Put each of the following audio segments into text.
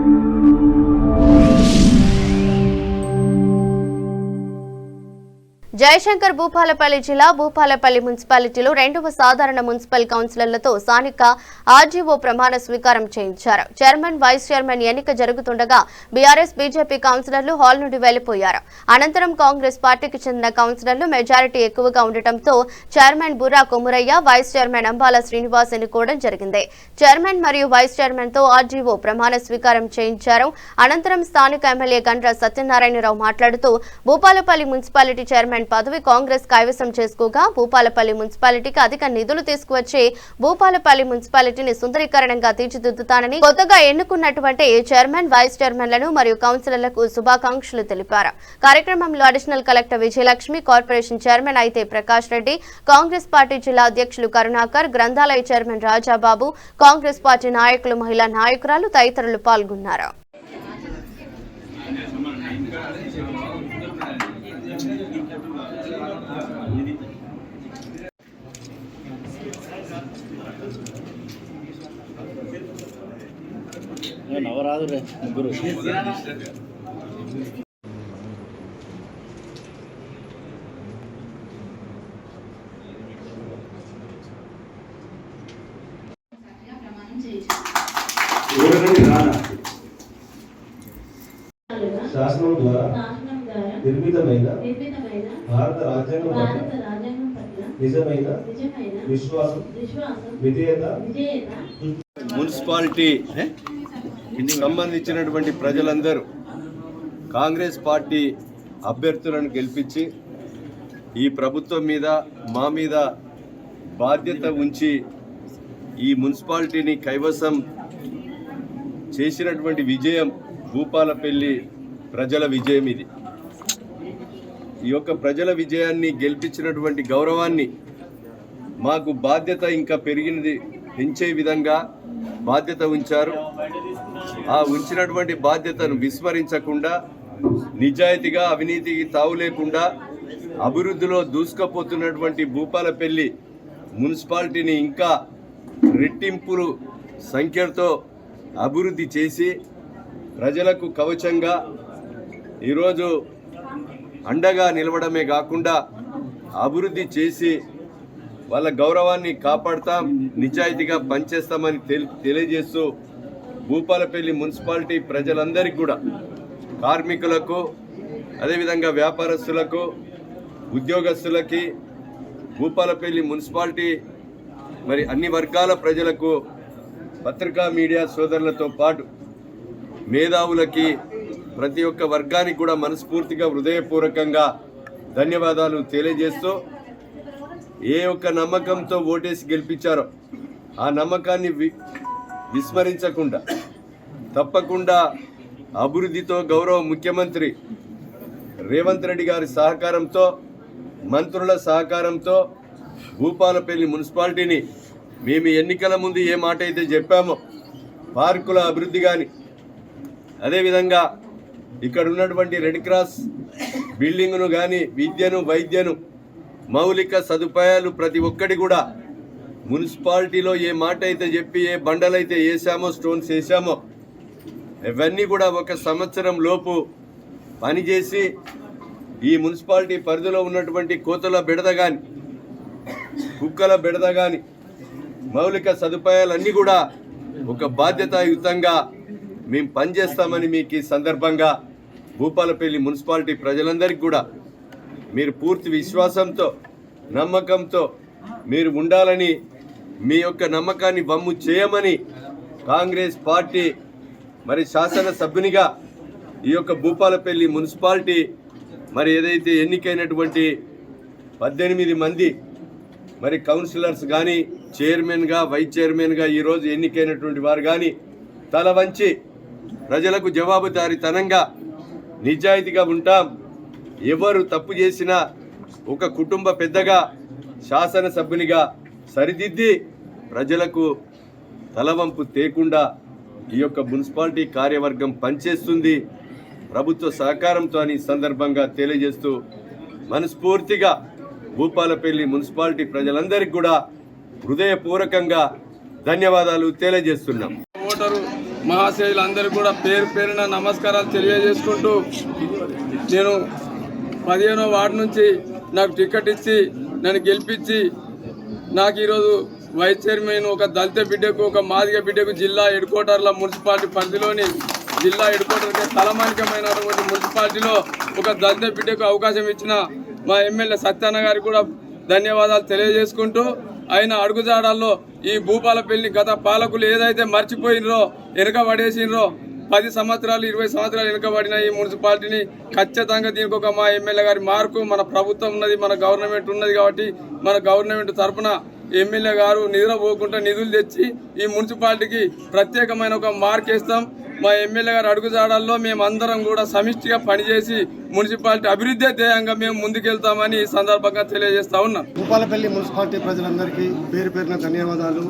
Thank you. Jayashankar Bhupalpally జిల్లా భూపాలపల్లి మున్సిపాలిటీలో రెండవ సాధారణ మున్సిపల్ కౌన్సిలర్లతో స్థానిక ఆర్జీఓ ప్రమాణ స్వీకారం చేయించారు. చైర్మన్ వైస్ చైర్మన్ ఎన్నిక జరుగుతుండగా బీఆర్ఎస్ బీజేపీ కౌన్సిలర్లు హాల్ నుండి వెళ్ళిపోయారు అనంతరం కాంగ్రెస్ పార్టీకి చెందిన కౌన్సిలర్లు మెజారిటీ ఎక్కువగా ఉండటంతో chairman Burra Komuraiah vice chairman Ambala Srinivas ఎన్నుకోవడం జరిగింది. చైర్మన్ మరియు వైస్ చైర్మన్తో ఆర్జీఓ ప్రమాణ స్వీకారం చేయించారు. అనంతరం స్థానిక ఎమ్మెల్యే గండ్ర సత్యనారాయణరావు మాట్లాడుతూ భూపాలపల్లి మున్సిపాలిటీ చైర్మన్ పదవి కాంగ్రెస్ కైవసం చేసుకోగా భూపాలపల్లి మున్సిపాలిటీకి అధిక నిధులు తీసుకువచ్చి భూపాలపల్లి మున్సిపాలిటీని సుందరీకరణంగా తీర్చిదిద్దుతానని కొత్తగా ఎన్నుకున్నటువంటి చైర్మన్ వైస్ చైర్మన్లను మరియు కౌన్సిలర్లకు శుభాకాంక్షలు తెలిపారు. కార్యక్రమంలో additional collector Vijayalakshmi corporation chairman అయితే ప్రకాష్ రెడ్డి కాంగ్రెస్ పార్టీ జిల్లా అధ్యక్షులు కరుణాకర్ గ్రంథాలయ చైర్మన్ రాజాబాబు కాంగ్రెస్ పార్టీ నాయకులు మహిళా నాయకురాలు తదితరులు పాల్గొన్నారు. నవరాదు రే ముగ్గురు ఎవరికంటే రానా శాసనం ద్వారా నిర్మితమైన నిర్మితమైన భారత రాజ్యాంగం పట్ల భారత రాజ్యాంగం పట్ల నిజమైన నిజమైన విశ్వాసం విధేయత మున్సిపాలిటీ సంబంధించినటువంటి ప్రజలందరూ కాంగ్రెస్ పార్టీ అభ్యర్థులను గెలిపించి ఈ ప్రభుత్వం మీద మా మీద బాధ్యత ఉంచి ఈ మున్సిపాలిటీని కైవసం చేసినటువంటి విజయం భూపాలపల్లి ప్రజల విజయం ఇది. ఈ యొక్క ప్రజల విజయాన్ని గెలిపించినటువంటి గౌరవాన్ని మాకు బాధ్యత ఇంకా పెరిగినది పెంచే విధంగా బాధ్యత ఉంచారు. ఆ ఉంచినటువంటి బాధ్యతను విస్మరించకుండా నిజాయితీగా అవినీతికి తావు లేకుండా అభివృద్ధిలో దూసుకుపోతున్నటువంటి భూపాలపల్లి మున్సిపాలిటీని ఇంకా రెట్టింపులు సంఖ్యతో అభివృద్ధి చేసి ప్రజలకు కవచంగా ఈరోజు అండగా నిలవడమే కాకుండా అభివృద్ధి చేసి వాళ్ళ గౌరవాన్ని కాపాడుతాం నిజాయితీగా పనిచేస్తామని తెలి- తెలియజేస్తూ భూపాలపల్లి మున్సిపాలిటీ ప్రజలందరికీ కూడా కార్మికులకు అదేవిధంగా వ్యాపారస్తులకు ఉద్యోగస్తులకి భూపాలపల్లి మున్సిపాలిటీ మరి అన్ని వర్గాల ప్రజలకు పత్రికా మీడియా సోదరులతో పాటు మేధావులకి ప్రతి ఒక్క వర్గానికి కూడా మనస్ఫూర్తిగా హృదయపూర్వకంగా ధన్యవాదాలు తెలియజేస్తూ ఏ ఒక్క నమ్మకంతో ఓటేసి గెలిపించారో ఆ నమ్మకాన్ని వి విస్మరించకుండా తప్పకుండా అభివృద్ధితో గౌరవ ముఖ్యమంత్రి రేవంత్ రెడ్డి గారి సహకారంతో మంత్రుల సహకారంతో భూపాలపల్లి మున్సిపాలిటీని మేము ఎన్నికల ముందు ఏ మాట అయితే చెప్పామో పార్కుల అభివృద్ధి కానీ అదేవిధంగా ఇక్కడ ఉన్నటువంటి రెడ్ క్రాస్ బిల్డింగ్ను కానీ విద్యను వైద్యను మౌలిక సదుపాయాలు ప్రతి ఒక్కటి కూడా మున్సిపాలిటీలో ఏ మాట అయితే చెప్పి ఏ బండలైతే వేసామో స్టోన్స్ వేసామో ఇవన్నీ కూడా ఒక సంవత్సరం లోపు పనిచేసి ఈ మున్సిపాలిటీ పరిధిలో ఉన్నటువంటి కోతల బిడద కానీ కుక్కల బిడద కానీ మౌలిక సదుపాయాలన్నీ కూడా ఒక బాధ్యతాయుతంగా మేము పనిచేస్తామని మీకు ఈ సందర్భంగా భూపాలపల్లి మున్సిపాలిటీ ప్రజలందరికీ కూడా మీరు పూర్తి విశ్వాసంతో నమ్మకంతో మీరు ఉండాలని మీ యొక్క నమ్మకాన్ని వమ్ము చేయమని కాంగ్రెస్ పార్టీ మరి శాసనసభ్యునిగా ఈ యొక్క భూపాలపల్లి మున్సిపాలిటీ మరి ఏదైతే ఎన్నికైనటువంటి పద్దెనిమిది మంది మరి కౌన్సిలర్స్ కానీ చైర్మన్గా వైస్ చైర్మన్గా ఈరోజు ఎన్నికైనటువంటి వారు కానీ తల వంచి ప్రజలకు జవాబుదారీతనంగా నిజాయితీగా ఉంటాం. ఎవరు తప్పు చేసినా ఒక కుటుంబ పెద్దగా శాసనసభ్యునిగా సరిదిద్ది ప్రజలకు తలవంపు తేకుండా ఈ యొక్క మున్సిపాలిటీ కార్యవర్గం పనిచేస్తుంది. ప్రభుత్వ సహకారంతో అని సందర్భంగా తెలియజేస్తూ మనస్ఫూర్తిగా భూపాలపల్లి మున్సిపాలిటీ ప్రజలందరికీ కూడా హృదయపూర్వకంగా ధన్యవాదాలు తెలియజేస్తున్నాం. ఓటరు కూడా పేరు పేరున నమస్కారాలు తెలియజేసుకుంటూ నేను పదిహేనో వార్డు నుంచి నాకు టికెట్ ఇచ్చి నన్ను గెలిపించి నాకు ఈరోజు వైస్ చైర్మన్ ఒక దళిత బిడ్డకు ఒక మాదిగ బిడ్డకు జిల్లా హెడ్క్వార్టర్ల మున్సిపాలిటీ పరిధిలోని జిల్లా హెడ్క్వార్టర్కి తలమానికమైనటువంటి మున్సిపాలిటీలో ఒక దళిత బిడ్డకు అవకాశం ఇచ్చిన మా ఎమ్మెల్యే సత్యాన్న గారికి కూడా ధన్యవాదాలు తెలియజేసుకుంటూ ఆయన అడుగుజాడల్లో ఈ భూపాలపల్లిని గత పాలకులు ఏదైతే మర్చిపోయినరో వెనుక పడేసినరో పది సంవత్సరాలు ఇరవై సంవత్సరాలు వెనుకబడిన ఈ మున్సిపాలిటీని ఖచ్చితంగా దీనికి ఒక మా ఎమ్మెల్యే గారి మార్కు మన ప్రభుత్వం ఉన్నది మన గవర్నమెంట్ ఉన్నది కాబట్టి మన గవర్నమెంట్ తరఫున ఎమ్మెల్యే గారు నిద్రపోకుండా నిధులు తెచ్చి ఈ మున్సిపాలిటీకి ప్రత్యేకమైన ఒక మార్క్ ఇస్తాం మా ఎమ్మెల్యే గారు అడుగుజాడల్లో మేము అందరం కూడా సమిష్టిగా పనిచేసి మున్సిపాలిటీ అభివృద్ధి ధ్యేయంగా మేము ముందుకెళ్తామని ఈ సందర్భంగా తెలియజేస్తా ఉన్నాం. భూపాలపల్లి మున్సిపాలిటీ ప్రజలందరికీ పేరు పేరున ధన్యవాదాలు.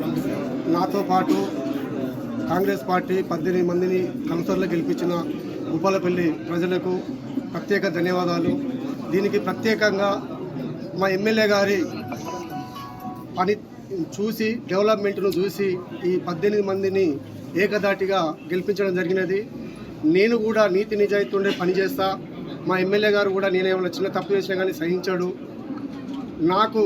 నాతో పాటు కాంగ్రెస్ పార్టీ పద్దెనిమిది మందిని కౌన్సిలర్లు గెలిపించిన భూపాలపల్లి ప్రజలకు ప్రత్యేక ధన్యవాదాలు. దీనికి ప్రత్యేకంగా మా ఎమ్మెల్యే గారి పని చూసి డెవలప్మెంట్ను చూసి ఈ పద్దెనిమిది మందిని ఏకధాటిగా గెలిపించడం జరిగినది. నేను కూడా నీతి నిజాయితీ ఉండే పనిచేస్తా. మా ఎమ్మెల్యే గారు కూడా నేనేమైనా చిన్న తప్పు చేసినా కానీ సహించాడు. నాకు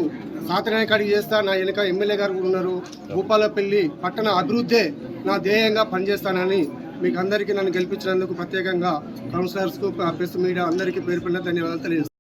సాతనాయ కాడికి చేస్తా. నా వెనుక ఎమ్మెల్యే గారు కూడా ఉన్నారు. భూపాలపల్లి పట్టణ అభివృద్ధే నా ధ్యేయంగా పనిచేస్తానని మీకు అందరికీ నన్ను గెలిపించినందుకు ప్రత్యేకంగా కౌన్సిలర్స్కు ప్రెస్ మీడియా అందరికీ పేరు పెట్టిన ధన్యవాదాలు తెలియజేస్తాను